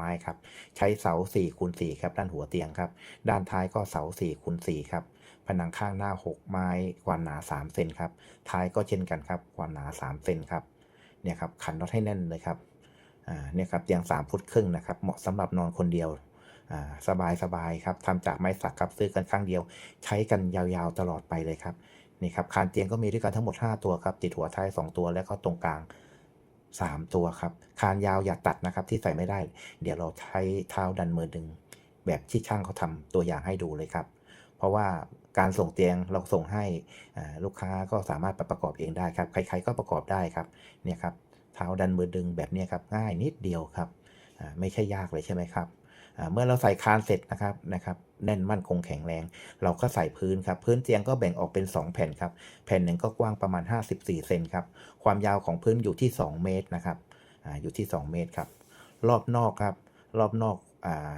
ไม้ครับ ใช้เสา4คูณ4ครับด้านหัวเตียงครับ ด้านท้ายก็เสา4คูณ4ครับ ผนังข้างหน้า 6 ไม้ความหนา 3 เซนครับ ท้ายก็เช่นกันครับความหนา 3 เซนครับ เนี่ยครับขันน็อตให้แน่นเลยครับ อ่า เนี่ยครับเตียง 3 ฟุตครึ่งนะครับ เหมาะสำหรับนอนคนเดียวอ่าสบายสบายครับทำจากไม้สักครับซื้อกันครั้งเดียว ใช้กันยาวๆตลอดไปเลยครับนี่ครับคานเตียงก็มีด้วยกันทั้งหมด 5 ตัวครับติดหัวท้าย 2 ตัวแล้วก็ตรงกลาง 3 ตัวครับ คานยาวอย่าตัดนะครับที่ใส่ไม่ได้ เดี๋ยวเราใช้เท้าดันมือดึง แบบที่ช่างเขาทำตัวอย่างให้ดูเลยครับ เพราะว่าการส่งเตียงเราส่งให้ลูกค้าก็สามารถปประกอบเองได้ครับ ใคร ๆ ก็ประกอบได้ครับ เนี่ยครับ เท้าดันมือดึงแบบนี้ครับ ง่ายนิดเดียวครับ ไม่ใช่ยากเลยใช่ไหมครับ เมื่อเราใส่คานเสร็จนะครับนะครับแน่นมั่นคงแข็งแรง เราก็ใส่พื้นครับ พื้นเตียงก็แบ่งออกเป็น 2 แผ่นครับ แผ่นหนึ่งก็กว้างประมาณ 54เซนครับ ความยาวของพื้นอยู่ที่ 2 เมตรนะครับอ่าอยู่ที่ 2 เมตรครับ รอบนอกครับ รอบนอกอ่า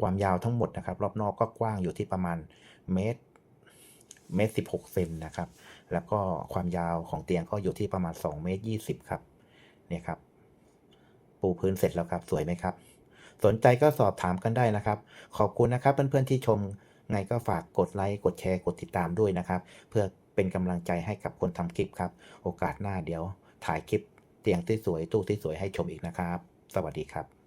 ความยาวทั้งหมดนะครับ รอบนอกก็กว้างอยู่ที่ประมาณเมตรเมตรสิบหกเซนนะครับ แล้วก็ความยาวของเตียงก็อยู่ที่ประมาณ2เมตร20 ครับ เนี่ยครับ ปูพื้นเสร็จแล้วครับ สวยไหมครับ สนใจก็สอบถามกันได้นะครับ ขอบคุณนะครับเพื่อนๆที่ชม ไงก็ฝากกดไลค์กดแชร์กดติดตามด้วยนะครับ เพื่อเป็นกำลังใจให้กับคนทำคลิปครับ โอกาสหน้าเดี๋ยว ถ่ายคลิปเตียงที่สวยตู้ที่สวยให้ชมอีกนะครับ สวัสดีครับ